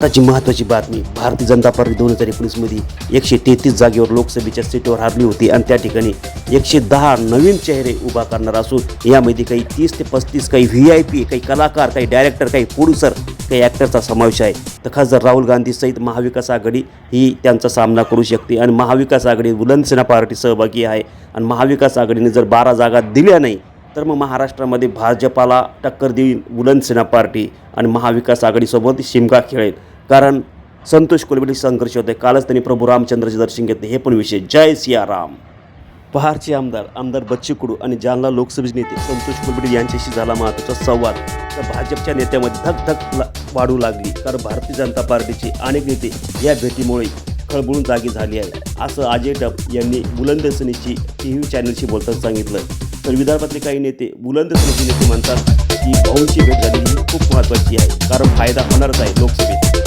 आताची महत्त्वाची बातमी भारतीय जनता पार्टी दोन हजार एकोणीसमध्ये एकशे तेहतीस जागेवर लोकसभेच्या सीटवर हारली होती आणि त्या ठिकाणी एकशे दहा नवीन चेहरे उभा करणार असून यामध्ये काही तीस ते पस्तीस काही व्ही आय पी काही कलाकार काही डायरेक्टर काही प्रोड्युसर काही ॲक्टरचा समावेश आहे. तर खासदार राहुल गांधी सहित महाविकास आघाडी ही त्यांचा सामना करू शकते आणि महाविकास आघाडी बुलंदसेना पार्टी सहभागी आहे. आणि महाविकास आघाडीने जर बारा जागा दिल्या नाही तर मग महाराष्ट्रामध्ये भाजपाला टक्कर देईल बुलंद पार्टी आणि महाविकास आघाडीसोबत शिमगा खेळेल. कारण संतोष कोलबेली संघर्ष होते कालच त्यांनी प्रभू रामचंद्राचे दर्शन घेतले. हे पण विषय. जय सियाराम. पहारचे आमदार आमदार बच्चू कुडू आणि जालना लोकसभेचे नेते संतोष कुलबेटी यांच्याशी झाला महत्त्वाचा संवाद. तर भाजपच्या नेत्यामध्ये धकधक ला- वाढू लागली. कारण भारतीय जनता पार्टीचे अनेक नेते या भेटीमुळे खळबळून जागी झाली आहे असं अजय डब यांनी बुलंदसनीची टी व्ही चॅनलशी बोलताना सांगितलं. तर विदर्भातले काही नेते बुलंद सेनेचे नेते म्हणतात की भाऊंची भेट झालेली खूप महत्त्वाची आहे. कारण फायदा होणारच आहे लोकसभेत.